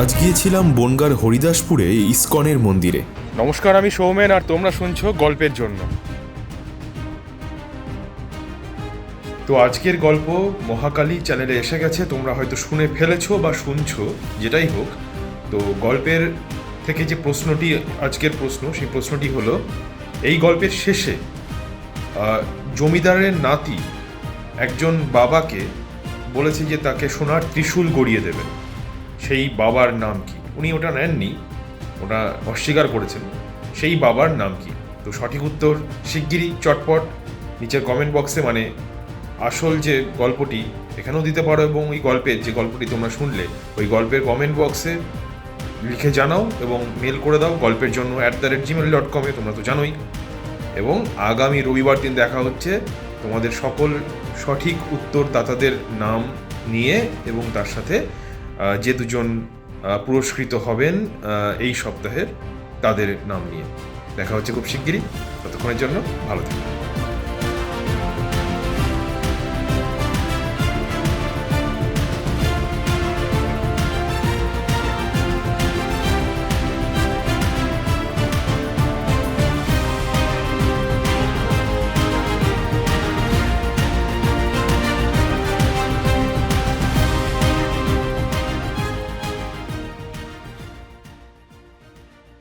আজ গিয়েছিলাম বনগার হরিদাসপুরে ইস্কনের মন্দিরে। নমস্কার, আমি সৌমেন আর তোমরা শুনছো গল্পের জন্য। তো আজকের গল্প মহাকালী চ্যানেলে এসে গেছে, তোমরা হয়তো শুনে ফেলেছো বা শুনছো, যেটাই হোক। তো গল্পের থেকে যে প্রশ্নটি, আজকের প্রশ্ন, সেই প্রশ্নটি হলো, এই গল্পের শেষে জমিদারের নাতি একজন বাবাকে বলেছে যে তাকে সোনার ত্রিশূল গড়িয়ে দেবেন সেই বাবার নাম কি? উনি ওটা নেননি, ওটা অস্বীকার করেছেন। সেই বাবার নাম কি? তো সঠিক উত্তর শিগগিরই, চটপট। নিচের কমেন্ট বক্সে মানে আসল যে গল্পটি, এখানেও দিতে পারো এবং ওই গল্পের যে গল্পটি তোমরা শুনলে, ওই গল্পের কমেন্ট বক্সে লিখে জানাও এবং মেল করে দাও গল্পের জন্য at the rate Gmail dot কমে তোমরা তো জানোই। এবং আগামী রবিবার দিন দেখা হচ্ছে তোমাদের সকল সঠিক উত্তরদাতাদের নাম নিয়ে এবং তার সাথে যে দুজন পুরস্কৃত হবেন এই সপ্তাহের তাদের নাম নিয়ে। দেখা হচ্ছে খুব শিগগিরই। ততক্ষণের জন্য ভালো থাকুন।